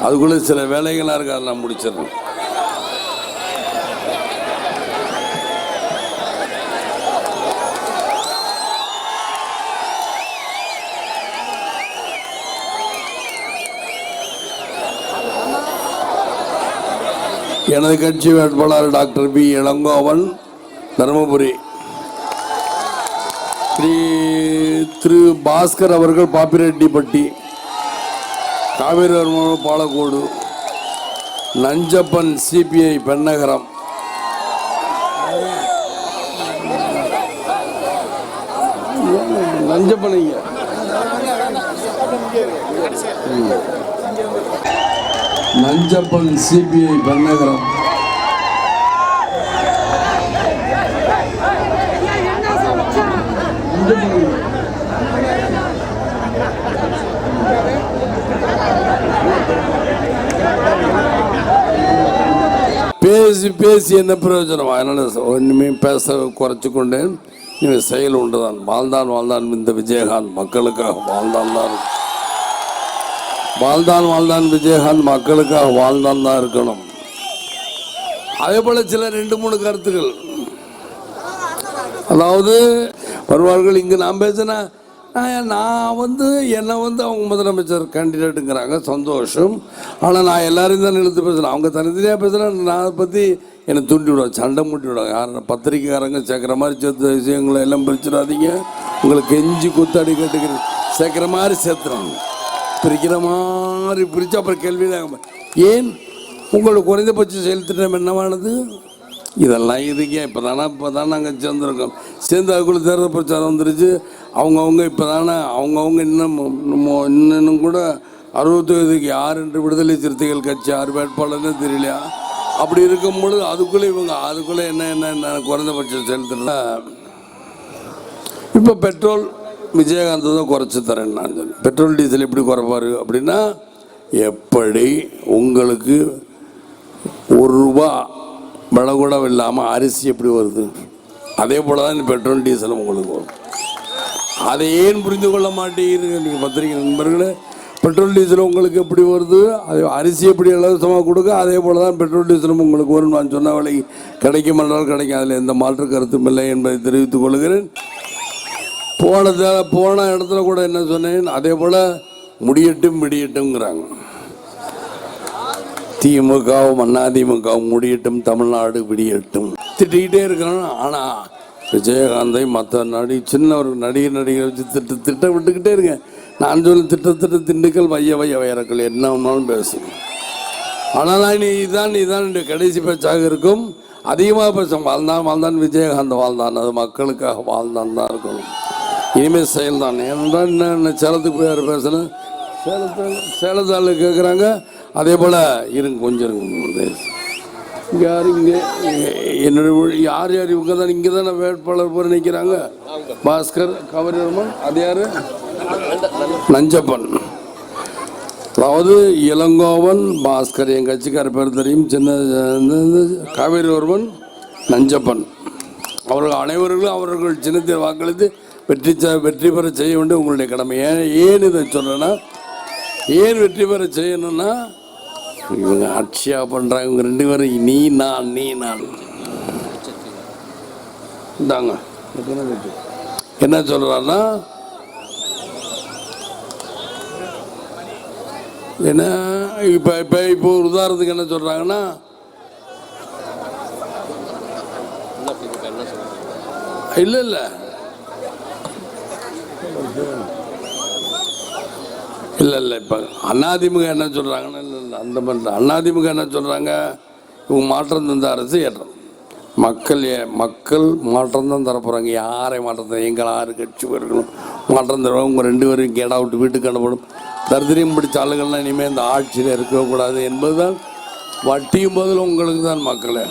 அதுக்குள்ளே சில வேலைகளாக இருக்கு அதை நான் எனது கட்சி வேட்பாளர் டாக்டர் பி. இளங்கோவன் தருமபுரி. ஸ்ரீ திரு பாஸ்கர் அவர்கள் பாப்பிரெட்டிப்பட்டி காவிரி பாலக்கோடு நஞ்சப்பன் சிபிஐ பெண்ணகரம். நஞ்சப்பன் ஐயா நஞ்சப்பன் சிபிஐ பெண்ணகரம். பேசி பேசி என்ன பிரயோஜனம்? அதனால் ஒன்றுமே பேச குறைச்சி கொண்டேன் நீங்கள் செயல் உண்டுதான் வாழ்ந்தான் வாழ்ந்தான் இந்த விஜயகாந்த் மக்களுக்காக வாழ்ந்தான் தான் வாழ்ந்தான் வாழ்ந்தான் விஜயகாந்த் மக்களுக்காக வாழ்ந்தான் தான் இருக்கணும். அதே போல சில ரெண்டு மூணு கருத்துக்கள். அதாவது வருவார்கள் இங்கு நான் பேசினா நான் வந்து என்னை வந்து அவங்க முதலமைச்சர் கேண்டிடேட்டுங்கிறாங்க சந்தோஷம். ஆனால் நான் எல்லாரையும் தான் எழுத்து பேசுகிறேன் அவங்க தனித்தனியாக பேசுகிறேன் நான் அதை பற்றி என்னை தூண்டி விடுவாங்க. சண்டை மூட்டி விடுவாங்க. யார் பத்திரிக்கைக்காரங்க சேர்க்குற மாதிரி சேர்த்து விஷயங்களை எல்லாம் பிரிச்சிடாதீங்க. உங்களுக்கு கெஞ்சி குத்தாடி கேட்டுக்கிறேன். சேர்க்குற மாதிரி சேர்த்துறாங்க. பிரிக்கிற மாதிரி பிரித்து அப்புறம் கேள்வி தான் ஏன்? உங்களுக்கு குறைந்தபட்ச செயல் திட்டம் என்னவானது? இதெல்லாம் இதுக்கே இப்போ தானே இப்போ தான் நாங்கள் சேர்ந்துருக்கோம். சேர்ந்து அதுக்குள்ளே தேர்தல் பிரச்சாரம் வந்துருச்சு. அவங்கவுங்க இப்போ தானே அவங்கவுங்க இன்னும் இன்னும் கூட அறுபத்தி இதுக்கு யார் என்று விடுதலை சிறுத்தைகள் கட்சி யார் வேட்பாளர்னு தெரியலையா? அப்படி இருக்கும் பொழுது அதுக்குள்ளே இவங்க அதுக்குள்ளே என்ன என்ன என்ன குறைந்தபட்சம் செலுத்தல இப்போ பெட்ரோல் விஜயகாந்த் தான் குறைச்சி தரேன் நான் சொன்னேன். பெட்ரோல் டீசல் எப்படி குறைப்பார் அப்படின்னா எப்படி உங்களுக்கு ஒரு ரூபா விலை கூட இல்லாமல் அரிசி எப்படி வருது? அதே போல தான் இந்த பெட்ரோல் டீசலும் உங்களுக்கு வரும். அதை ஏன் புரிந்து கொள்ள மாட்டேங்கிறீங்க நீங்கள் பத்திரிகை நண்பர்களே? பெட்ரோல் டீசல் உங்களுக்கு எப்படி வருது? அது அரிசி எப்படி இலவசமாக கொடுக்க? அதே போல தான் பெட்ரோல் டீசலும் உங்களுக்கு வரும். நான் சொன்ன விலை கிடைக்கும் என்றால் கிடைக்கும் அதில் எந்த மாற்று கருத்தும் இல்லை என்பதை தெரிவித்துக் கொள்கிறேன். போன போன இடத்துல கூட என்ன சொன்னேன்? அதே போல் முடியட்டும் விடியட்டும்ங்கிறாங்க. திமுகவும் அதிமுகவும் முடியட்டும் தமிழ்நாடு விடியட்டும். திட்டிக்கிட்டே இருக்கிறோம் ஆனால் விஜயகாந்தை மற்ற நடி சின்ன ஒரு நடிகர் நடிகரை வச்சு திட்ட திட்ட விட்டுக்கிட்டே இருக்கேன். நான் சொல்லி திட்ட திட்ட திண்டுக்கல் வைய வைய வையறக்கள் என்ன ஒன்றாலும் பேசும் ஆனால் நீ இதான் இதான் என் கடைசி பேச்சாக இருக்கும். அதிகமாக பேசும் வாழ்ந்தான் வாழ்ந்தான் விஜயகாந்த் வாழ்ந்தான். அது மக்களுக்காக வாழ்ந்தான் தான் இருக்கணும். இனிமேல் செயல்தான். ஏனென்றால் என்ன என்ன சேலத்துக்கு போய் பேசணும்? சேலத்தால் சேலத்தால் கேட்குறாங்க அதே போல் இருங்க கொஞ்சம் இருங்க இங்கே யார் இங்கே என்னுடைய யார் யார் இவங்க தான் இங்கே தானே வேட்பாளர் போய் நிற்கிறாங்க பாஸ்கர் கவரிவர்மன் அது யார்? நஞ்சப்பன். அதாவது இளங்கோவன் பாஸ்கர் என் கட்சிக்கார பேர் தெரியும் சின்ன காவேரிவர்மன் நஞ்சப்பன். அவர்கள் அனைவர்களும் அவர்கள் சின்னத்தில் வாக்களித்து வெற்றி வெற்றி பெற செய்ய வேண்டிய உங்களுடைய கடமை. ஏன் ஏன் இதை சொல்கிறேன்னா ஏன் வெற்றி பெற செய்யணும்னா இவங்க அட்சியா பண்றாங்க இவங்க ரெண்டு பேரும் நீ நான் நீ நான். இந்தாங்க. என்ன சொல்றாருன்னா என்ன இப்போ இப்போ இப்போ ஒரு உதாரணத்துக்கு என்ன சொல்றாங்கன்னா இல்லை இல்லை. இல்லை இல்லை இப்போ அதிமுக என்ன சொல்கிறாங்கன்னா இல்லை இல்லை அந்த மாதிரி தான் அதிமுக என்ன சொல்கிறாங்க இவங்க மாற்றம் தந்த அரசு ஏற்றம். மக்கள் ஏ மக்கள் மாற்றம் தான் தரப்போகிறாங்க யாரை மாற்றம் தர எங்கள் ஆறு கட்சி இருக்கணும் மாற்றம் தருவாங்க உங்கள் ரெண்டு பேரும் கேடா விட்டு வீட்டுக்கு அனுப்பணும். தரித்திரியம் பிடிச்ச ஆளுகள்லாம் இனிமேல் இந்த ஆட்சியில் இருக்கக்கூடாது என்பதுதான். வட்டியும் பதில் உங்களுக்கு தான் மக்களே.